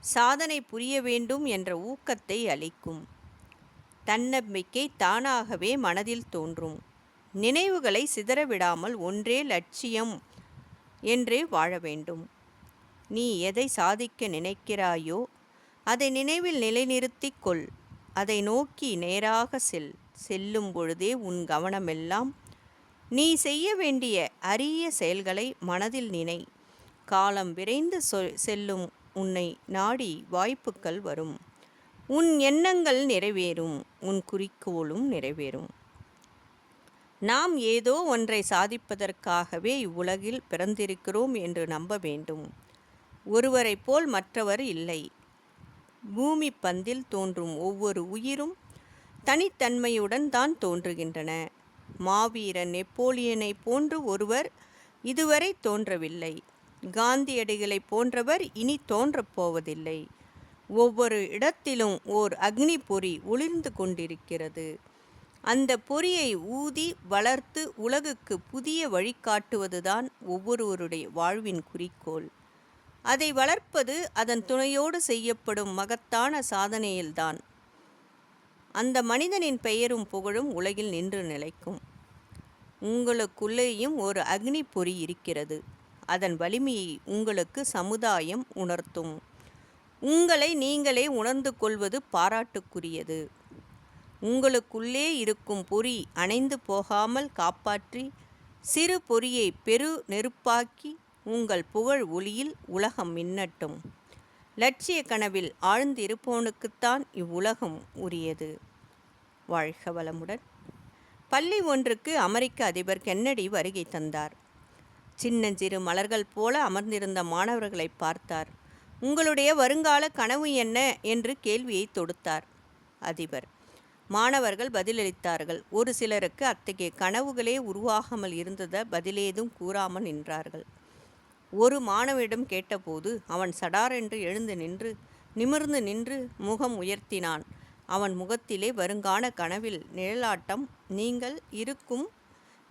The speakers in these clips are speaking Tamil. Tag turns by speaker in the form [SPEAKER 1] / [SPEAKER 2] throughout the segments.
[SPEAKER 1] சாதனை புரிய வேண்டும் என்ற ஊக்கத்தை அளிக்கும். தன்னம்பிக்கை தானாகவே மனதில் தோன்றும். நினைவுகளை சிதறவிடாமல் ஒன்றே லட்சியம் என்றே வாழ வேண்டும். நீ எதை சாதிக்க நினைக்கிறாயோ அதை நினைவில் நிலைநிறுத்திக் கொள். அதை நோக்கி நேராக செல். செல்லும் பொழுதே உன் கவனமெல்லாம் நீ செய்ய வேண்டிய அரிய செயல்களை மனதில் நினை. காலம் விரைந்து செல்லும் உன்னை நாடி வாய்ப்புகள் வரும். உன் எண்ணங்கள் நிறைவேறும் உன் குறிக்கோளும் நிறைவேறும். நாம் ஏதோ ஒன்றை சாதிப்பதற்காகவே இவ்வுலகில் பிறந்திருக்கிறோம் என்று நம்ப வேண்டும். ஒருவரைப் போல் மற்றவர் இல்லை. பூமி பந்தில் தோன்றும் ஒவ்வொரு உயிரும் தனித்தன்மையுடன் தான் தோன்றுகின்றன. மாவீரன் நெப்போலியனை போன்று ஒருவர் இதுவரை தோன்றவில்லை. காந்தியடிகளைப் போன்றவர் இனி தோன்றப் போவதில்லை. ஒவ்வொரு இடத்திலும் ஓர் அக்னி பொறி ஒளிர்ந்து கொண்டிருக்கிறது. அந்த பொறியை ஊதி வளர்த்து உலகுக்கு புதிய வழிகாட்டுவதுதான் ஒவ்வொருவருடைய வாழ்வின் குறிக்கோள். அதை வளர்ப்பது அதன் துணையோடு செய்யப்படும் மகத்தான சாதனையில்தான். அந்த மனிதனின் பெயரும் புகழும் உலகில் நின்று நிலைக்கும். உங்களுக்குள்ளேயும் ஒரு அக்னி பொறி இருக்கிறது. அதன் வலிமையை உங்களுக்கு சமுதாயம் உணர்த்தும். உங்களை நீங்களே உணர்ந்து கொள்வது பாராட்டுக்குரியது. உங்களுக்குள்ளே இருக்கும் பொறி அணைந்து போகாமல் காப்பாற்றி சிறு பொறியை பெரு நெருப்பாக்கி உங்கள் புகழ் ஒளியில் உலகம் மின்னட்டும். லட்சிய கனவில் ஆழ்ந்திருப்பவனுக்குத்தான் இவ்வுலகம் உரியது. வாழ்க வளமுடன். பள்ளி ஒன்றுக்கு அமெரிக்க அதிபர் கென்னடி வருகை தந்தார். சின்னஞ்சிறு மலர்கள் போல அமர்ந்திருந்த மாணவர்களை பார்த்தார். உங்களுடைய வருங்கால கனவு என்ன? என்று கேள்வியை தொடுத்தார். அதிபர். மாணவர்கள் பதிலளித்தார்கள். ஒரு சிலருக்கு அத்தகைய கனவுகளே உருவாகாமல் இருந்தத பதிலேதும் கூறாமல் நின்றார்கள். ஒரு மாணவனிடம் கேட்டபோது அவன் சடாரென்று எழுந்து நின்று நிமிர்ந்து நின்று முகம் உயர்த்தினான். அவன் முகத்திலே வருங்கான கனவில் நிழலாட்டம் நீங்கள் இருக்கும்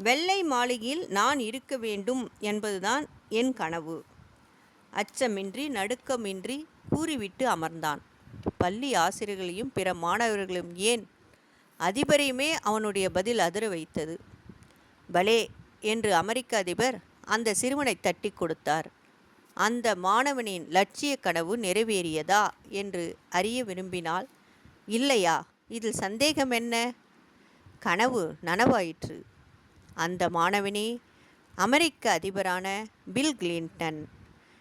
[SPEAKER 1] வெள்ளை மாளிகையில் நான் இருக்க வேண்டும் என்பதுதான் என் கனவு. அச்சமின்றி நடுக்கமின்றி கூறிவிட்டு அமர்ந்தான். பள்ளி ஆசிரியர்களையும் பிற மாணவர்களையும் ஏன் அதிபரையுமே அவனுடைய பதில் அதிர வைத்தது. பலே என்று அமெரிக்க அதிபர் அந்த சிறுவனை தட்டி கொடுத்தார். அந்த மாணவனின் லட்சிய கனவு நிறைவேறியதா என்று அறிய விரும்பினால் இல்லையா? இதில் சந்தேகம் என்ன? கனவு நனவாயிற்று. அந்த மாணவனே அமெரிக்க அதிபரான பில் கிளின்டன்